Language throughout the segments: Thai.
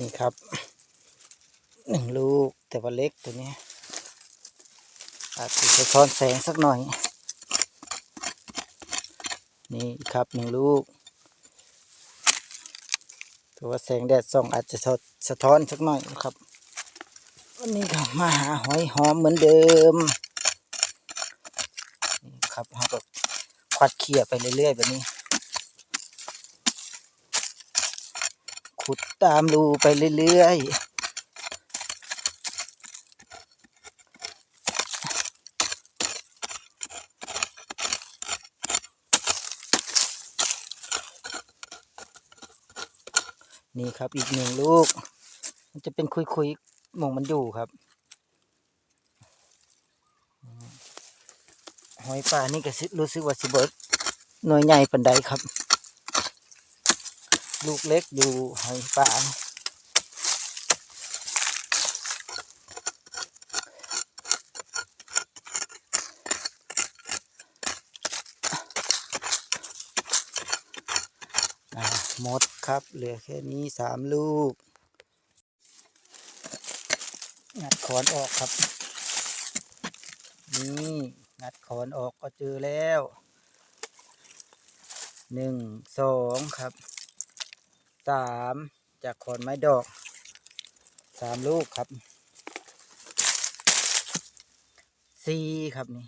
นี่ครับหนึ่งลูกแต่ว่าเล็กตัวนี้ อาจจะสะท้อนแสงสักหน่อย นี่ครับหนึ่งลูกต่ว่าแสงแดดส่องอาจจะสะสะท้อนสักหน่อยนะครับ วันนี้ก็มาหาหอยหอมเหมือนเดิม นี่ครับเราก็ควัดเขี่ยไปเรื่อยๆแบบนี้ ขุดตามรูไปเรื่อยๆ นี่ครับอีกหนึ่งลูก มันจะเป็นคุยๆหมองมันอยู่ครับหอยป่านี่ก็สิรู้สึกว่าสิเบิดหน่วยใหญ่ปันใดครับ ลูกเล็กอยู่หอยป่านหมดครับเหลือแค่นี้สามลูก งัดขอนออกครับ นี่งัดขอนออกก็เจอแล้วหนึ่งสองครับ สามจากขอนไม้ดอกสามลูกครับสี่ครับนี่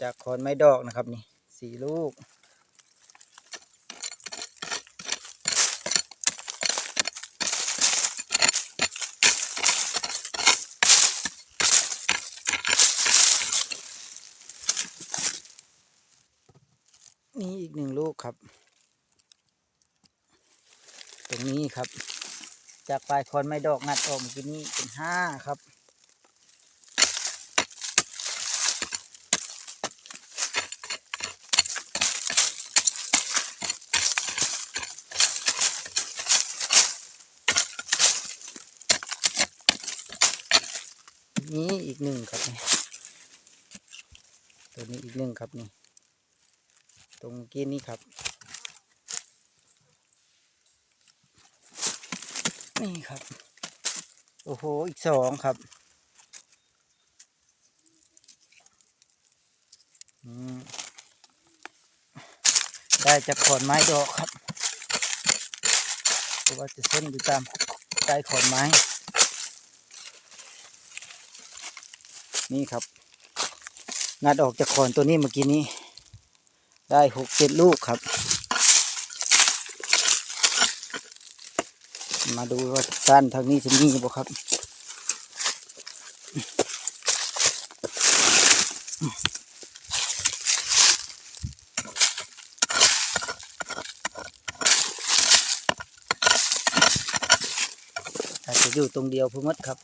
จากขอนไม้ดอกนะครับนี่สี่ลูกนี่อีกหนึ่งลูกครับ ตรงนี้ครับ จากปลายคอนไม้ดอกงัดออกเมื่นี้เป็นห้าครับนี่อีกหนึ่งครับนี่ตัวนี้อีกหนึ่งครับนี่ ตรงกี้นี้ครับ นี่ครับ โอ้โห อีกสองครับ ได้จากขอนไม้ดอกครับเพราะว่าจะเส้นอยู่ตามใต้ขอนไม้ นี่ครับ งัดออกจากขอนตัวนี้เมื่อกี้นี้ ได้หกเจ็ดลูกครับ มาดูว่าด้านทางนี้จะมีบ่ครับอาจจะอยู่ตรงเดียวพุ่มดครับ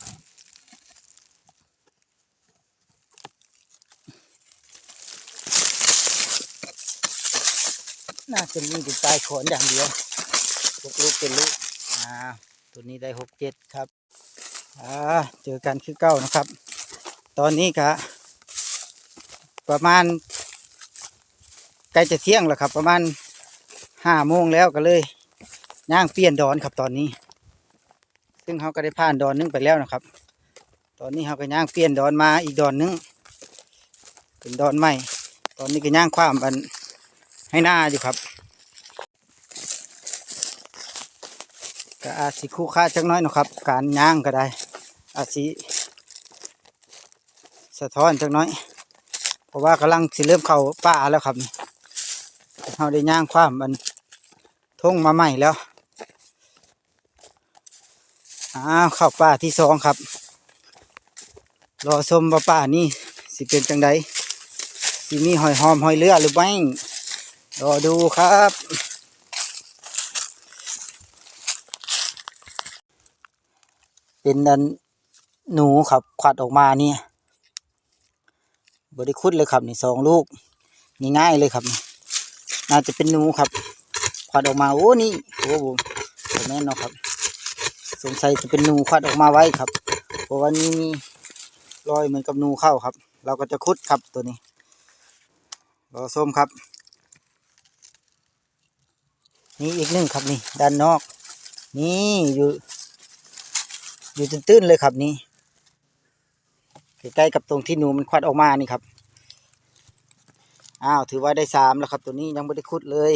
น่าจะมีเป็นปลายขอนอย่างเดียวลูกเป็นลูก อ่าตัวนี้ได้หกเจ็ดครับอ่าเจอกันคือเก้านะครับ ตอนนี้ก็ประมาณใกล้จะเที่ยงแล้วครับ ประมาณห้าโมงแล้วก็เลยย่างเปลี่ยนดอนครับตอนนี้ ซึ่งเขาก็ได้ผ่านดอนหนึงไปแล้วนะครับ ตอนนี้เขาก็ย่างเปลี่ยนดอนมาอีกดอนหนึงเป็นดอนใหม่ ตอนนี้ก็ย่างความอันให้หน้าอยู่ครับ ก็อาจสิคู่ค่าจักน้อยนะครับ การย่างก็ได้ อาจสิสะท้อนจักน้อย เพราะว่ากำลังสิเริ่มเข้าป่าแล้วครับเราได้ย่างความมันทุ่งมาใหม่แล้วอ้าวเข้าป่าที่สองครับ รอชมว่าป่านี่สิเป็นจังไดสิมีหอยหอมหอยเลือหรือไม่รอดูครับ เป็นดันหนูครับขวัดออกมาเนี่ยบริคุดเลยครับนี่สองลูกนี่ง่ายเลยครับนี่น่าจะเป็นหนูครับขวัดออกมาโอ้นี่โอ้โหแม่นเนาะครับ สงสัยจะเป็นหนูขวัดออกมาไว้ครับ เพราะว่านี่มีรอยเหมือนกับหนูเข้าครับ เราก็จะคุดครับตัวนี้รอส้มครับ นี่อีกหนึ่งครับนี่ด้านนอก นี่อยู่ อยู่ตื้นๆเลยครับนี่ใกล้ๆกับตรงที่หนูมันควัดออกมานี่ครับอ้าวถือว่าได้สามแล้วครับ ตัวนี้ยังไม่ได้ขุดเลย